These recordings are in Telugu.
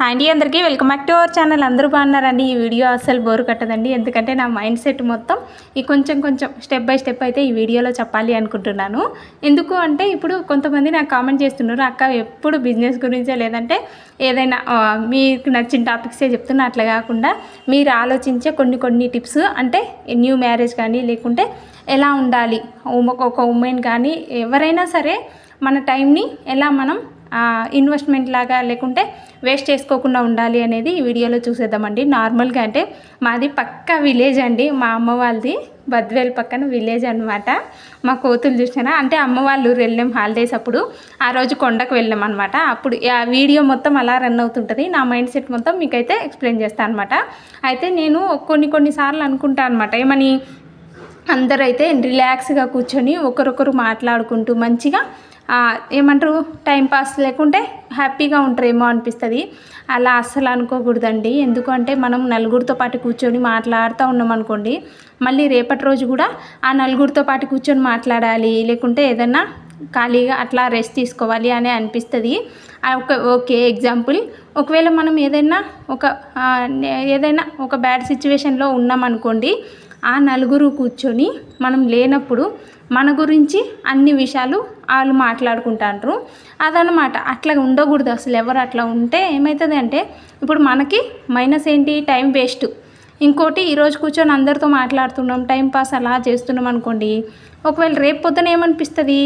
హాయ్ అండి అందరికీ welcome back to our channel. అందరూ బాగున్నారండి? ఈ వీడియో అసలు బోరు కట్టదండి. ఎందుకంటే నా మైండ్ సెట్ మొత్తం ఈ కొంచెం కొంచెం స్టెప్ బై స్టెప్ అయితే ఈ వీడియోలో చెప్పాలి అనుకుంటున్నాను. ఎందుకు అంటే ఇప్పుడు కొంతమంది నాకు కామెంట్ చేస్తున్నారు అక్క ఎప్పుడు బిజినెస్ గురించే? లేదంటే ఏదైనా మీకు నచ్చిన టాపిక్సే చెప్తున్నా. అట్లా కాకుండా మీరు ఆలోచించే కొన్ని కొన్ని టిప్స్ అంటే న్యూ మ్యారేజ్ కానీ లేకుంటే ఎలా ఉండాలి? ఒక ఉమెన్ కానీ ఎవరైనా సరే మన టైంని ఎలా మనం ఇన్వెస్ట్మెంట్ లాగా లేకుంటే వేస్ట్ చేసుకోకుండా ఉండాలి అనేది ఈ వీడియోలో చూసేద్దామండి. నార్మల్గా అంటే మాది పక్క విలేజ్ అండి. మా అమ్మ వాళ్ళది బద్వేల్ పక్కన విలేజ్ అనమాట మా కోతులు చూసినా అంటే అమ్మ వాళ్ళు వెళ్ళాం హాలిడేస్ అప్పుడు. ఆ రోజు కొండకు వెళ్ళాం అనమాట అప్పుడు ఆ వీడియో మొత్తం అలా రన్ అవుతుంటుంది. నా మైండ్ సెట్ మొత్తం మీకైతే ఎక్స్ప్లెయిన్ చేస్తాను అనమాట అయితే నేను కొన్ని కొన్నిసార్లు అనుకుంటాను అనమాట ఏమని? అందరైతే రిలాక్స్గా కూర్చొని ఒకరొకరు మాట్లాడుకుంటూ మంచిగా ఏమంటారు? టైంపాస్ లేకుంటే హ్యాపీగా ఉంటారేమో అనిపిస్తుంది. అలా అస్సలు అనుకోకూడదండి. ఎందుకంటే మనం నలుగురితో పాటు కూర్చొని మాట్లాడుతూ ఉన్నాం అనుకోండి మళ్ళీ రేపటి రోజు కూడా ఆ నలుగురితో పాటు కూర్చొని మాట్లాడాలి లేకుంటే ఏదన్నా ఖాళీగా అట్లా రెస్ట్ తీసుకోవాలి అని అనిపిస్తుంది. ఆ ఒక ఓకే ఎగ్జాంపుల్ ఒకవేళ మనం ఏదైనా ఒక నే- ఏదైనా ఒక బ్యాడ్ సిచ్యువేషన్లో ఉన్నామనుకోండి ఆ నలుగురు కూర్చొని మనం లేనప్పుడు మన గురించి అన్ని విషయాలు వాళ్ళు మాట్లాడుకుంటారు అదనమాట అట్లా ఉండకూడదు. అసలు ఎవరు అట్లా ఉంటే ఏమవుతుంది అంటే ఇప్పుడు మనకి మైనస్ ఏంటి? Time waste. ఇంకోటి ఈరోజు కూర్చొని అందరితో మాట్లాడుతున్నాం టైంపాస్ అలా చేస్తున్నాం అనుకోండి ఒకవేళ రేపు పొద్దున ఏమనిపిస్తుంది?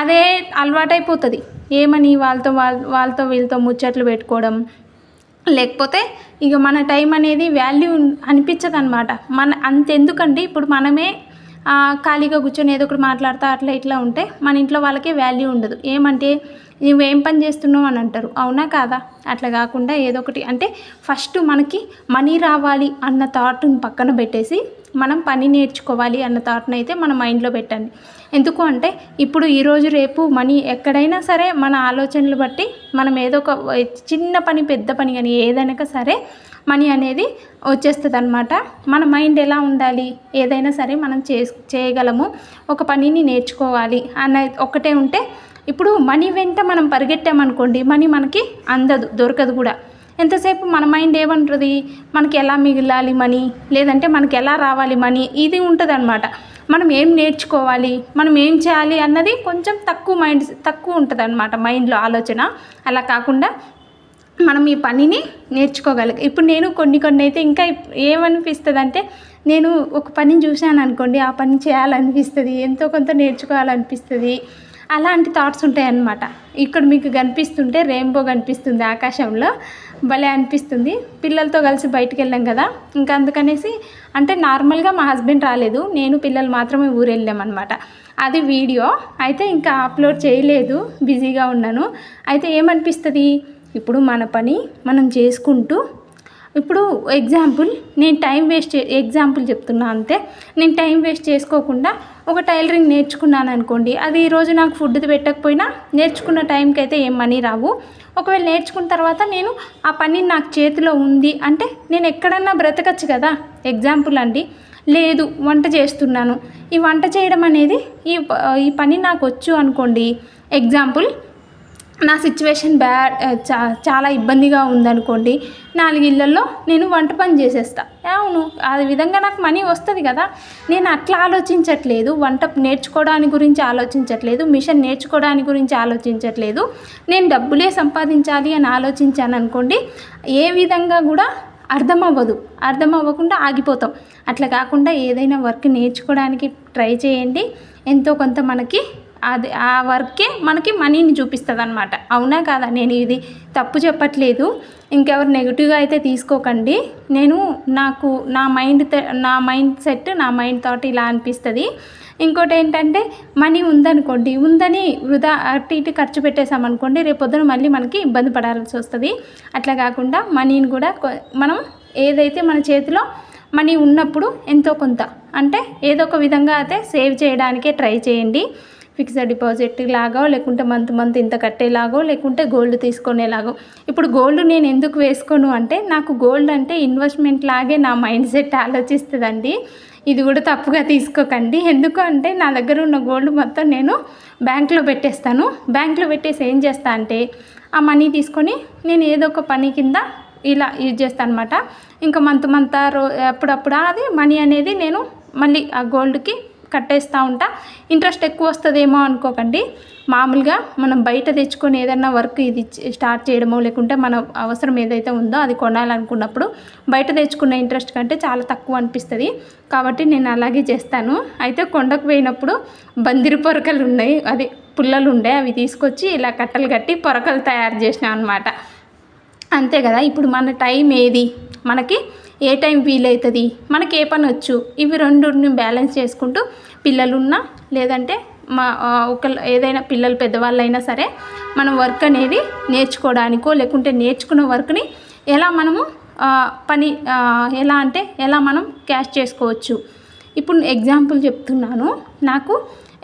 అదే అలవాటైపోతుంది. ఏమని వాళ్ళతో వాళ్ళ వాళ్ళతో వీళ్ళతో ముచ్చట్లు పెట్టుకోవడం? లేకపోతే ఇక మన టైం అనేది వాల్యూ అనిపించదు అనమాట మన అంతెందుకండి ఇప్పుడు మనమే ఖాళీగా కూర్చొని ఏదో ఒకటి మాట్లాడతా అట్లా ఇట్లా ఉంటే మన ఇంట్లో వాళ్ళకి వాల్యూ ఉండదు. ఏమంటే నువ్వేం పని చేస్తున్నావు? అని అంటారు. అవునా కాదా? అట్లా కాకుండా ఏదో ఒకటి. అంటే ఫస్ట్ మనకి మనీ రావాలి అన్న థాట్ని పక్కన పెట్టేసి మనం పని నేర్చుకోవాలి అన్న థాట్ని అయితే మన మైండ్లో పెట్టండి. ఎందుకు అంటే ఇప్పుడు ఈరోజు రేపు మనీ ఎక్కడైనా సరే మన ఆలోచనలు బట్టి మనం ఏదో ఒక చిన్న పని పెద్ద పని కానీ ఏదైనా సరే మనీ అనేది వచ్చేస్తుంది అనమాట మన మైండ్ ఎలా ఉండాలి? ఏదైనా సరే మనం చే చేయగలము. ఒక పనిని నేర్చుకోవాలి అన్న ఒక్కటే ఉంటే ఇప్పుడు మనీ వెంట మనం పరిగెట్టామనుకోండి మనీ మనకి అందదు దొరకదు కూడా. ఎంతసేపు మన మైండ్ ఏమంటుంది? మనకి ఎలా మిగిలాలి మనీ? లేదంటే మనకి ఎలా రావాలి మనీ? ఇది ఉంటుంది అనమాట మనం ఏం నేర్చుకోవాలి? మనం ఏం చేయాలి అన్నది కొంచెం తక్కువ మైండ్ తక్కువ ఉంటుంది అనమాట మైండ్లో ఆలోచన. అలా కాకుండా మనం ఈ పనిని నేర్చుకోగలం ఇప్పుడు నేను కొన్ని కొన్ని అయితే ఇంకా ఏమనిపిస్తుంది అంటే నేను ఒక పనిని చూశాను అనుకోండి ఆ పని చేయాలనిపిస్తుంది ఎంతో కొంత నేర్చుకోవాలనిపిస్తుంది అలాంటి థాట్స్ ఉంటాయన్నమాట. ఇక్కడ మీకు కనిపిస్తుంటే రెయిన్బో కనిపిస్తుంది ఆకాశంలో భలే అనిపిస్తుంది. పిల్లలతో కలిసి బయటికి వెళ్ళాం కదా ఇంకా అందుకనేసి అంటే నార్మల్గా మా హస్బెండ్ రాలేదు నేను పిల్లలు మాత్రమే ఊరు వెళ్ళామన్నమాట అది వీడియో అయితే ఇంకా అప్లోడ్ చేయలేదు బిజీగా ఉన్నాను. అయితే ఏమనిపిస్తుంది? ఇప్పుడు మన పని మనం చేసుకుంటూ ఇప్పుడు ఎగ్జాంపుల్ నేను టైం వేస్ట్ చే- ఎగ్జాంపుల్ చెప్తున్నా అంతే. నేను టైం వేస్ట్ చేసుకోకుండా ఒక టైలరింగ్ నేర్చుకున్నాను అనుకోండి అది ఈరోజు నాకు ఫుడ్ పెట్టకపోయినా నేర్చుకున్న టైంకి అయితే ఏం మనీ రావు. ఒకవేళ నేర్చుకున్న తర్వాత నేను ఆ పని నాకు చేతిలో ఉంది అంటే నేను ఎక్కడన్నా బ్రతకచ్చు కదా. ఎగ్జాంపుల్ అండి లేదు వంట చేస్తున్నాను. ఈ వంట చేయడం అనేది ఈ ఈ పని నాకు వచ్చు అనుకోండి. ఎగ్జాంపుల్ నా సిచ్యువేషన్ బ్యాడ్ చా చాలా ఇబ్బందిగా ఉందనుకోండి నాలుగు ఇళ్ళల్లో నేను వంట పని చేసేస్తా. అవును ఆ విధంగా నాకు మనీ వస్తుంది కదా. నేను అట్లా ఆలోచించట్లేదు. వంట నేర్చుకోవడానికి గురించి ఆలోచించట్లేదు. మిషన్ నేర్చుకోవడానికి గురించి ఆలోచించట్లేదు. నేను డబ్బులే సంపాదించాలి అని ఆలోచించాను అనుకోండి ఏ విధంగా కూడా అర్థం అవ్వదు అర్థం అవ్వకుండా ఆగిపోతాం. అట్లా కాకుండా ఏదైనా వర్క్ నేర్చుకోవడానికి ట్రై చేయండి. ఎంతో కొంత మనకి అది ఆ వర్కే మనకి మనీని చూపిస్తుంది అనమాట అవునా కాదా? నేను ఇది తప్పు చెప్పట్లేదు. ఇంకెవరు నెగిటివ్గా అయితే తీసుకోకండి. నేను నాకు నా మైండ్ నా మైండ్ సెట్ నా మైండ్ థాట్ ఇలా అనిపిస్తుంది. ఇంకోటి ఏంటంటే మనీ ఉందనుకోండి ఉందని వృధా అటు ఇటు ఖర్చు పెట్టేసామనుకోండి రేపు పొద్దున మళ్ళీ మనకి ఇబ్బంది పడాల్సి వస్తుంది. అట్లా కాకుండా మనీని కూడా మనం ఏదైతే మన చేతిలో మనీ ఉన్నప్పుడు ఎంతో కొంత అంటే ఏదో ఒక విధంగా అయితే సేవ్ చేయడానికే ట్రై చేయండి. ఫిక్స్డ్ డిపాజిట్ లాగో లేకుంటే మంత్ మంత్ ఇంత కట్టేలాగో లేకుంటే గోల్డ్ తీసుకునేలాగో. ఇప్పుడు గోల్డ్ నేను ఎందుకు వేసుకోను అంటే నాకు గోల్డ్ అంటే ఇన్వెస్ట్మెంట్ లాగే నా మైండ్ సెట్ ఆలోచిస్తుందండి. ఇది కూడా తప్పుగా తీసుకోకండి. ఎందుకు అంటే నా దగ్గర ఉన్న గోల్డ్ మొత్తం నేను బ్యాంక్లో పెట్టేస్తాను. బ్యాంక్లో పెట్టేసి ఏం చేస్తా అంటే ఆ మనీ తీసుకొని నేను ఏదో ఒక పని కింద ఇలా యూజ్ చేస్తాను అనమాట ఇంకా మంత్ మంత్ రో అప్పుడప్పుడు అది మనీ అనేది నేను మళ్ళీ ఆ గోల్డ్కి కట్టేస్తూ ఉంటా. ఇంట్రెస్ట్ ఎక్కువ వస్తుందేమో అనుకోకండి. మామూలుగా మనం బయట తెచ్చుకొని ఏదన్నా వర్క్ ఇది స్టార్ట్ చేయడమో లేకుంటే మన అవసరం ఏదైతే ఉందో అది కొనాలనుకున్నప్పుడు బయట తెచ్చుకున్న ఇంట్రెస్ట్ కంటే చాలా తక్కువ అనిపిస్తుంది. కాబట్టి నేను అలాగే చేస్తాను. అయితే కొండకు పోయినప్పుడు బందిరి పొరకలు ఉన్నాయి. అది పుల్లలు ఉండే అవి తీసుకొచ్చి ఇలా కట్టలు కట్టి పొరకలు తయారు చేసినాం అనమాట అంతే కదా. ఇప్పుడు మన టైం ఏది? మనకి ఏ టైం వీలవుతుంది మనకి ఏ పని వచ్చు? ఇవి రెండుని బ్యాలెన్స్ చేసుకుంటూ పిల్లలున్నా లేదంటే మా ఒక ఏదైనా పిల్లలు పెద్దవాళ్ళైనా సరే మనం వర్క్ అనేది నేర్చుకోవడానికో లేకుంటే నేర్చుకున్న వర్క్ని ఎలా మనము పని ఎలా అంటే ఎలా మనం క్యాష్ చేసుకోవచ్చు? ఇప్పుడు ఎగ్జాంపుల్ చెప్తున్నాను. నాకు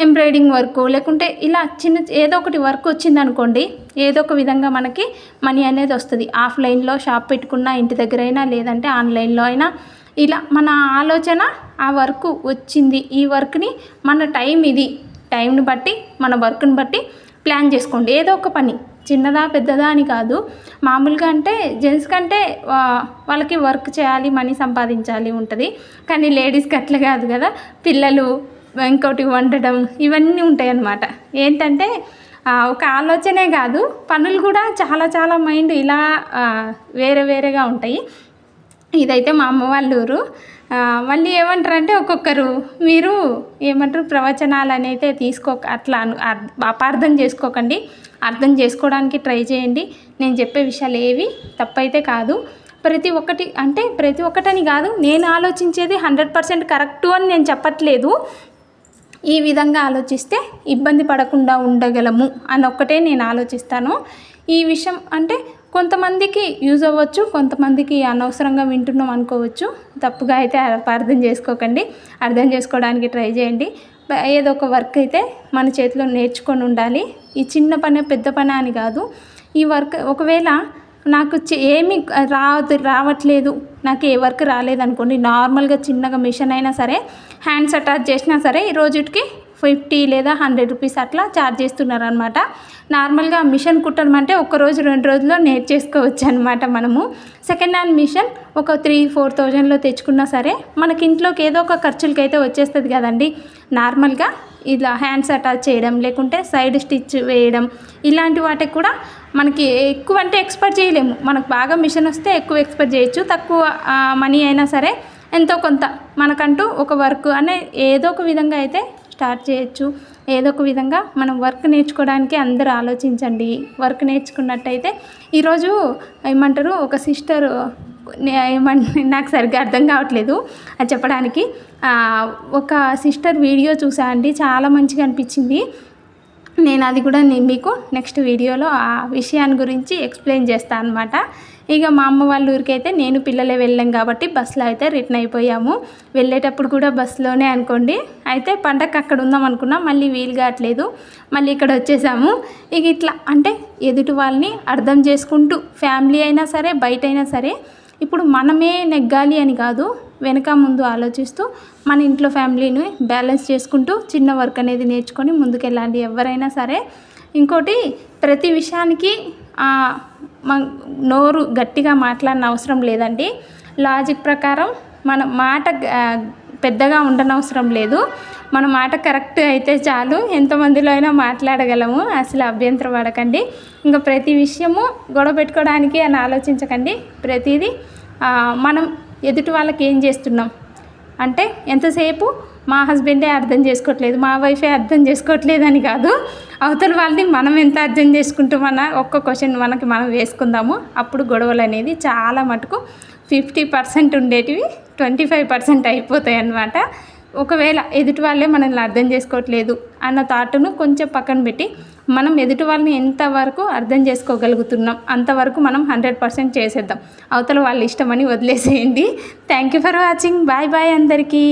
ఎంబ్రాయిడింగ్ వర్క్ లేకుంటే ఇలా చిన్న ఏదో ఒకటి వర్క్ వచ్చింది అనుకోండి ఏదో ఒక విధంగా మనకి మనీ అనేది వస్తుంది. ఆఫ్లైన్లో షాప్ పెట్టుకున్న ఇంటి దగ్గర అయినా లేదంటే ఆన్లైన్లో అయినా ఇలా మన ఆలోచన ఆ వర్క్ వచ్చింది. ఈ వర్క్ని మన టైం ఇది. టైంని బట్టి మన వర్క్ని బట్టి ప్లాన్ చేసుకోండి. ఏదో ఒక పని. చిన్నదా పెద్దదా అని కాదు. మామూలుగా అంటే జెంట్స్ కంటే వాళ్ళకి వర్క్ చేయాలి మనీ సంపాదించాలి ఉంటుంది. కానీ లేడీస్కి అట్లా కాదు కదా. పిల్లలు ఇంకోటి వండడం ఇవన్నీ ఉంటాయి అన్నమాట ఏంటంటే ఒక ఆలోచనే కాదు పనులు కూడా చాలా చాలా మైండ్ ఇలా వేరే వేరేగా ఉంటాయి. ఇదైతే మా అమ్మ వాళ్ళ ఊరు. మళ్ళీ ఏమంటారంటే ఒక్కొక్కరు మీరు ఏమంటారు ప్రవచనాలు అనేది తీసుకో అట్లా అపార్థం చేసుకోకండి. అర్థం చేసుకోవడానికి ట్రై చేయండి. నేను చెప్పే విషయాలు ఏవి తప్పైతే కాదు. ప్రతి ఒక్కటి అంటే ప్రతి ఒక్కటని కాదు నేను ఆలోచించేది హండ్రెడ్ పర్సెంట్ కరెక్టు అని నేను చెప్పట్లేదు. ఈ విధంగా ఆలోచిస్తే ఇబ్బంది పడకుండా ఉండగలము అని ఒక్కటే నేను ఆలోచిస్తాను. ఈ విషయం అంటే కొంతమందికి యూజ్ అవ్వచ్చు కొంతమందికి అనవసరంగా వింటున్నాం అనుకోవచ్చు. తప్పుగా అయితే అర్థం చేసుకోకండి. అర్థం చేసుకోవడానికి ట్రై చేయండి. ఏదో ఒక వర్క్ అయితే మన చేతిలో నేర్చుకొని ఉండాలి. ఈ చిన్న పని పెద్ద పని అని కాదు. ఈ వర్క్ ఒకవేళ నాకు ఏమి రావద్దు రావట్లేదు. నాకు ఏ వర్క్ రాలేదనుకోండి. నార్మల్గా చిన్నగా మిషన్ అయినా సరే హ్యాండ్స్ అటాచ్ చేసినా సరే ఈ రోజుకి ఫిఫ్టీ లేదా హండ్రెడ్ రూపీస్ అట్లా ఛార్జ్ చేస్తున్నారు అనమాట నార్మల్గా మిషన్ కుట్టడం అంటే ఒక రోజు రెండు రోజుల్లో నేర్చేసుకోవచ్చు అనమాట మనము. సెకండ్ హ్యాండ్ మిషన్ ఒక త్రీ ఫోర్ థౌజండ్లో తెచ్చుకున్నా సరే మనకి ఇంట్లోకి ఏదో ఒక ఖర్చులకి అయితే వచ్చేస్తుంది కదండి. నార్మల్గా ఇలా హ్యాండ్స్ అటాచ్ చేయడం లేకుంటే సైడ్ స్టిచ్ వేయడం ఇలాంటి వాటికి కూడా మనకి ఎక్కువ అంటే ఎక్స్పర్ట్ చేయలేము. మనకు బాగా మిషన్ వస్తే ఎక్కువ ఎక్స్పర్ట్ చేయొచ్చు. తక్కువ మనీ అయినా సరే ఎంతో కొంత మనకంటూ ఒక వర్క్ అనే ఏదో ఒక విధంగా అయితే స్టార్ట్ చేయొచ్చు. ఏదో ఒక విధంగా మనం వర్క్ నేర్చుకోవడానికి అందరూ ఆలోచించండి. వర్క్ నేర్చుకున్నట్టయితే ఈరోజు ఏమంటారు ఒక సిస్టర్ ఏమంటే నాకు సరిగ్గా అర్థం కావట్లేదు అది చెప్పడానికి. ఒక సిస్టర్ వీడియో చూసా అండి చాలా మంచిగా అనిపించింది. నేను అది కూడా నేను మీకు నెక్స్ట్ వీడియోలో ఆ విషయాన్ని గురించి ఎక్స్ప్లెయిన్ చేస్తాను అనమాట ఇక మా అమ్మ వాళ్ళ ఊరికి అయితే నేను పిల్లలే వెళ్ళాం కాబట్టి బస్సులో అయితే రిటర్న్ అయిపోయాము. వెళ్ళేటప్పుడు కూడా బస్సులోనే అనుకోండి. అయితే పండగ అక్కడ ఉందాం అనుకున్నా మళ్ళీ వీలు కావట్లేదు. మళ్ళీ ఇక్కడ వచ్చేసాము. ఇక ఇట్లా అంటే ఎదుటి వాళ్ళని అర్థం చేసుకుంటూ ఫ్యామిలీ అయినా సరే బయట అయినా సరే ఇప్పుడు మనమే నెగ్గాలి అని కాదు వెనక ముందు ఆలోచిస్తూ మన ఇంట్లో ఫ్యామిలీని బ్యాలెన్స్ చేసుకుంటూ చిన్న వర్క్ అనేది నేర్చుకొని ముందుకెళ్ళాలి ఎవరైనా సరే. ఇంకోటి ప్రతి విషయానికి నోరు గట్టిగా మాట్లాడిన అవసరం లేదండి. లాజిక్ ప్రకారం మన మాట పెద్దగా ఉండనవసరం లేదు. మన మాట కరెక్ట్ అయితే చాలు. ఎంతమందిలో అయినా మాట్లాడగలము. అసలు అభ్యంతరం పడకండి ఇంకా ప్రతి విషయము గొడవ పెట్టుకోవడానికి అని ఆలోచించకండి. ప్రతిదీ మనం ఎదుటి వాళ్ళకి ఏం చేస్తున్నాం? అంటే ఎంతసేపు మా హస్బెండే అర్థం చేసుకోవట్లేదు మా వైఫే అర్థం చేసుకోవట్లేదు అని కాదు. అవతల వాళ్ళని మనం ఎంత అర్థం చేసుకుంటామన్న ఒక్క క్వశ్చన్ మనకి మనం వేసుకుందాము. అప్పుడు గొడవలు అనేది చాలా మటుకు ఫిఫ్టీ పర్సెంట్ ఉండేటివి ట్వంటీ ఫైవ్ పర్సెంట్ అయిపోతాయి అన్నమాట ఒకవేళ ఎదుటి వాళ్ళే మనల్ని అర్థం చేసుకోవట్లేదు అన్న థాట్ను కొంచెం పక్కన పెట్టి మనం ఎదుటి వాళ్ళని ఎంతవరకు అర్థం చేసుకోగలుగుతున్నాం అంతవరకు మనం హండ్రెడ్ పర్సెంట్ చేసేద్దాం. అవతల వాళ్ళ ఇష్టమని వదిలేసేయండి. Thank you for watching bye bye అందరికీ.